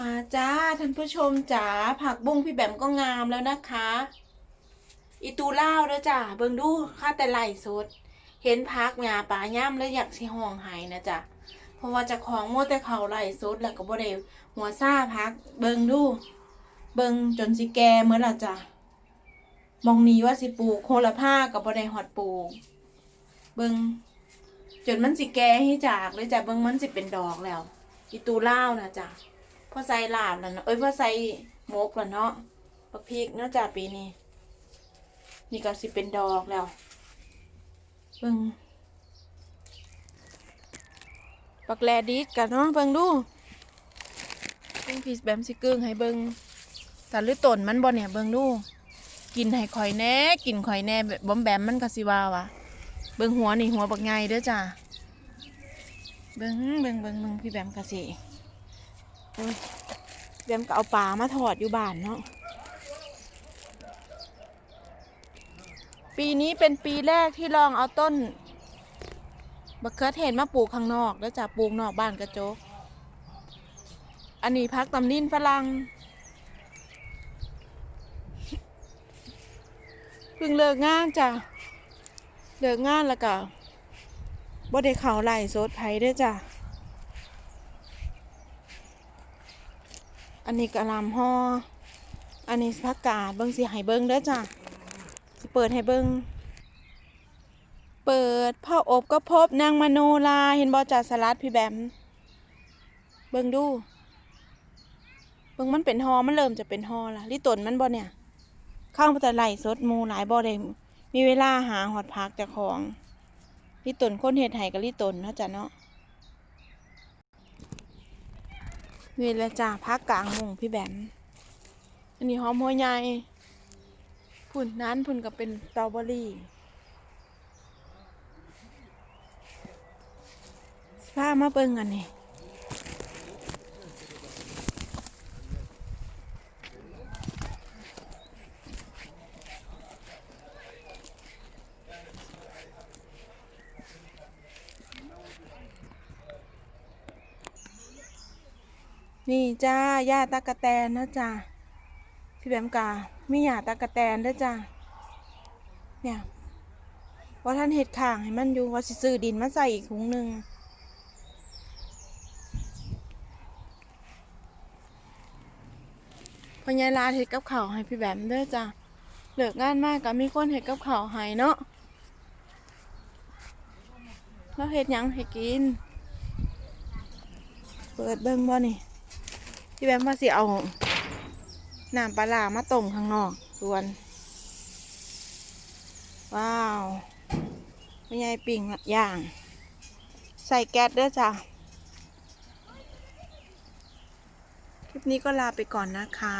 มาจ้าท่านผู้ชมจ๋าผักบุ้งพี่แบมก็งามแล้วนะคะ อีตูเล่าวเด้อจ้าเบิ่งดูค่าแต่ไหลสด เห็นพักหญ้าป่าย่ำแล้วอยากสิห้องหายนะจ้ะเพราะว่าจะของมัวแต่เขาไหลสดแล้วก็บ่ได้หัวซ่าพัก เบิ่งดู เบิ่งจนสิแกเมื่อละจ้ะมองนี้ว่าสิปลูกโคละผ้ากับบ่ได้ฮอดปลูกเบิ่งจนมันสิแกให้จากเลยจ้ะเบิ่งมันสิเป็นดอกแล้ว อีตูเล่านะจ้ะ พอใส่ลาบแล้วเนาะเอ้ยพอใส่หมกแล้วเนาะบักพริกเนาะจ้ะปีนี้ นี่ก็สิเป็นดอกแล้วเบิ่งบักแลดิสกันเนาะเบิ่งดูเบิ่งพีชแบมสิกึ่งให้เบิ่งแต่ลือต้นมันบ่เนี่ยเบิ่งดูกินให้ข่อยแน่กินข่อยแน่แบบบอมแบมมันก็สิว่าวะเบิ่งหัวนี่หัวบักไงเด้อจ้ะเบิ่งเบิ่งเบิ่งเบิ่งพี่แบมก็สิ เดี๋ยวมันก็เอาปลามาถอดอยู่บ้านเนาะ ปีนี้เป็นปีแรกที่ลองเอาต้นบักเขือเทศมาปลูกข้างนอก แล้วจะปลูกนอกบ้านกระจก อันนี้พักตำลินฝรั่งเพิ่งเลิกงานจ้ะ เลิกงานแล้วก็บ่ได้เขาไหลฟ์สดไผเด้วยจ้ะ อันนี้กะลำห่ออันนี้ผักกาดเบิ้งสิให้เบิ้งเด้อจ้ะสิเปิดให้เบิ้งเปิดพ่ออบก็พบนางมโนลาเห็นบอจ่าสลัดพี่แบม เบิ้งดู เบิ้งมันเป็นหอมันเริ่มจะเป็นหอละลิตนมันบอเนี่ย ข้างแต่ไหลสดมูหลายบอได้มีเวลาหาหอดพักจากของลิตนคนเห็ดไห้กับลิตนเนาะจ้ะเนาะ นี่แหละจ้าพักกลางมุงพี่แบนอันนี้หอมหัวใหญ่พุ่นนั้นพุ่นก็เป็นสตรอเบอรี่ผ้ามาเบิ่งอันนี้ นี่จ้าหญ้าตะกะแตนนะจ้าพี่แบมกามีหญ้าตะกะแตนเด้วยจ้าเนี่ยว่าท่านเห็ดข่างให้มันอยู่ว่าสิซื้อดินมาใส่อีกถุงหนึ่งพญายลาเห็ดกับข้าวให้พี่แบมเด้อจ้าเหลิกงานมากก็มีคนเห็ดกับข้าวให้เนาะแล้วเห็ดยังให้กิน เปิดเบิ้งบ่นี่ พี่แบมว่าสิเอาน้ำปลาลามาต้มข้างนอกส่วน ว้าวไม่ใหญ่ปิ่งย่าง ใส่แก๊สด้วยจ้ะคลิปนี้ก็ลาไปก่อนนะคะ